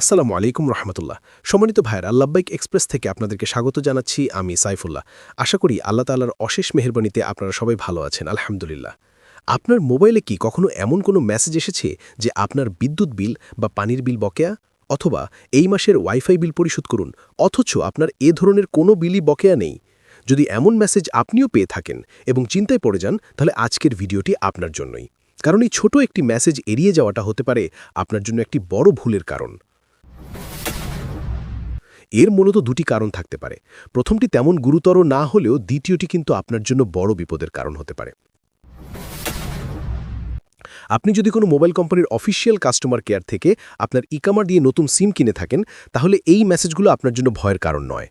আসসালামু আলাইকুম রহমতুল্লাহ। সম্মানিত ভাইয়ের আল্লাহবাইক এক্সপ্রেস থেকে আপনাদেরকে স্বাগত জানাচ্ছি আমি সাইফুল্লাহ। আশা করি আল্লাহ তাল্লার অশেষ মেহরবানিতে আপনারা সবাই ভালো আছেন, আলহামদুলিল্লাহ। আপনার মোবাইলে কি কখনো এমন কোনো মেসেজ এসেছে যে আপনার বিদ্যুৎ বিল বা পানির বিল বকেয়া? অথবা এই মাসের ওয়াইফাই বিল পরিশোধ করুন, অথচ আপনার এ ধরনের কোনো বিলই বকেয়া নেই? যদি এমন মেসেজ আপনিও পেয়ে থাকেন এবং চিন্তায় পড়ে যান, তাহলে আজকের ভিডিওটি আপনার জন্যই। কারণ এই ছোট একটি মেসেজ এড়িয়ে যাওয়াটা হতে পারে আপনার জন্য একটি বড় ভুলের কারণ। এর মূলত দুটি কারণ থাকতে পারে। প্রথমটি তেমন গুরুতর না হলেও দ্বিতীয়টি কিন্তু আপনার জন্য বড় বিপদের কারণ হতে পারে। আপনি যদি কোনো মোবাইল কোম্পানির অফিসিয়াল কাস্টমার কেয়ার থেকে আপনার ইকামার দিয়ে নতুন সিম কিনে থাকেন, তাহলে এই মেসেজগুলো আপনার জন্য ভয়ের কারণ নয়।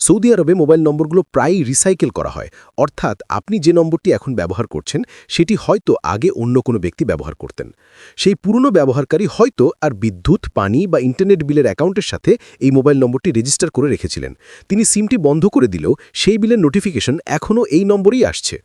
সৌদি আরবে মোবাইল নম্বরগুলো প্রায়ই রিসাইকেল করা হয়। অর্থাৎ আপনি যে নম্বরটি এখন ব্যবহার করছেন, সেটি হয়তো আগে অন্য কোনো ব্যক্তি ব্যবহার করতেন। সেই পুরনো ব্যবহারকারী হয়তো আর বিদ্যুৎ, পানি বা ইন্টারনেট বিলের অ্যাকাউন্টের সাথে এই মোবাইল নম্বরটি রেজিস্টার করে রেখেছিলেন। তিনি সিমটি বন্ধ করে দিলেও সেই বিলের নোটিফিকেশন এখনও এই নম্বরেই আসছে।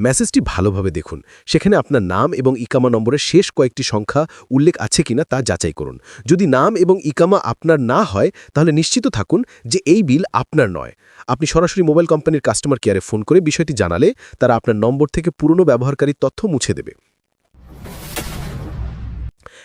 মেসেজটি ভালোভাবে দেখুন। সেখানে আপনার নাম এবং ইকামা নম্বরের শেষ কয়েকটি সংখ্যা উল্লেখ আছে কিনা তা যাচাই করুন। যদি নাম এবং ইকামা আপনার না হয়, তাহলে নিশ্চিত থাকুন যে এই বিল আপনার নয়। আপনি সরাসরি মোবাইল কোম্পানির কাস্টমার কেয়ারে ফোন করে বিষয়টি জানালে তারা আপনার নম্বর থেকে পুরনো ব্যবহারকারীর তথ্য মুছে দেবে।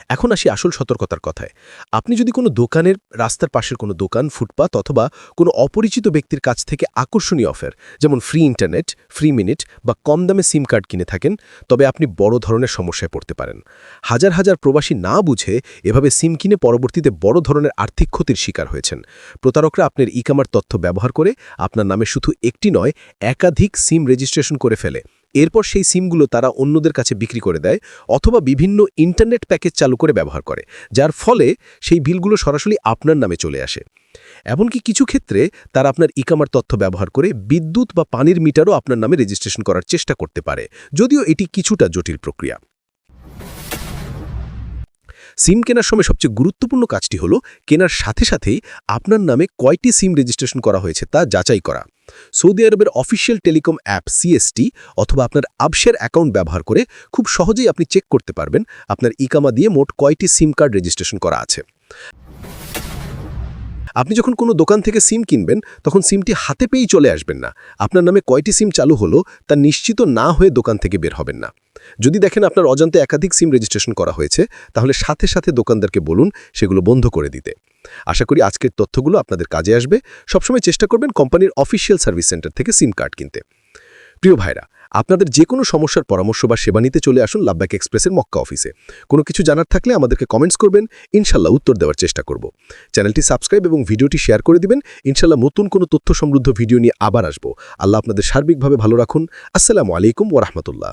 এখন আসি আসল সতর্কতার কথায়। আপনি যদি কোনো দোকানের রাস্তার পাশের কোনো দোকান, ফুটপাত অথবা কোনো অপরিচিত ব্যক্তির কাছ থেকে আকর্ষণীয় অফার যেমন ফ্রি ইন্টারনেট ফ্রি মিনিট বা কম দামে সিম কার্ড কিনে থাকেন, তবে আপনি বড় ধরনের সমস্যায় পড়তে পারেন। হাজার হাজার প্রবাসী না বুঝে এভাবে সিম কিনে পরবর্তীতে বড় ধরনের আর্থিক ক্ষতির শিকার হয়েছেন। প্রতারকরা আপনার ইকামার তথ্য ব্যবহার করে, আপনার নামে শুধু একটি নয়, একাধিক সিম রেজিস্ট্রেশন করে ফেলে। এরপর সেই সিমগুলো তারা অন্যদের কাছে বিক্রি করে দেয় অথবা বিভিন্ন ইন্টারনেট প্যাকেজ চালু করে ব্যবহার করে, যার ফলে সেই বিলগুলো সরাসরি আপনার নামে চলে আসে। এমনকি কিছু ক্ষেত্রে তারা আপনার ইকামার তথ্য ব্যবহার করে বিদ্যুৎ বা পানির মিটারও আপনার নামে রেজিস্ট্রেশন করার চেষ্টা করতে পারে, যদিও এটি কিছুটা জটিল প্রক্রিয়া। সিম কেনার সময় সবচেয়ে গুরুত্বপূর্ণ কাজটি হল কেনার সাথে সাথেই আপনার নামে কয়টি সিম রেজিস্ট্রেশন করা হয়েছে তা যাচাই করা। সৌদি আরবের অফিসিয়াল টেলিকম অ্যাপ সিএসটি অথবা আপনার আবসের অ্যাকাউন্ট ব্যবহার করে খুব সহজেই আপনি চেক করতে পারবেন। আপনার ইকামা দিয়ে মোট কয়টি সিম কার্ড রেজিস্ট্রেশন করা আছে। আপনি যখন কোনো দোকান থেকে সিম কিনবেন, তখন সিমটি হাতে পেয়েই চলে আসবেন না। আপনার নামে কয়টি সিম চালু হলো, তা নিশ্চিত না হয়ে দোকান থেকে বের হবেন না। যদি দেখেন আপনার অজান্তে একাধিক সিম রেজিস্ট্রেশন করা হয়েছে, তাহলে সাথে সাথে দোকানদারকে বলুন সেগুলো বন্ধ করে দিতে। আশা করি আজকের তথ্যগুলো আপনাদের কাজে আসবে। সবসময় চেষ্টা করবেন কোম্পানির অফিসিয়াল সার্ভিস সেন্টার থেকে সিম কার্ড কিনতে। প্রিয় ভাইরা, আপনাদের যে কোনো সমস্যার পরামর্শ বা সেবা নিতে চলে আসুন লাভব্যাক এক্সপ্রেসের মক্কা অফিসে। কোনো কিছু জানার থাকলে আমাদেরকে কমেন্টস করবেন, ইনশাল্লাহ উত্তর দেওয়ার চেষ্টা করব। চ্যানেলটি সাবস্ক্রাইব এবং ভিডিওটি শেয়ার করে দিবেন, ইনশাল্লাহ নতুন কোনো তথ্য সমৃদ্ধ ভিডিও নিয়ে আবার আসব। আল্লাহ আপনাদের সার্বিকভাবে ভালো রাখুন। আসসালামু আলাইকুম ওরহমতুল্লাহ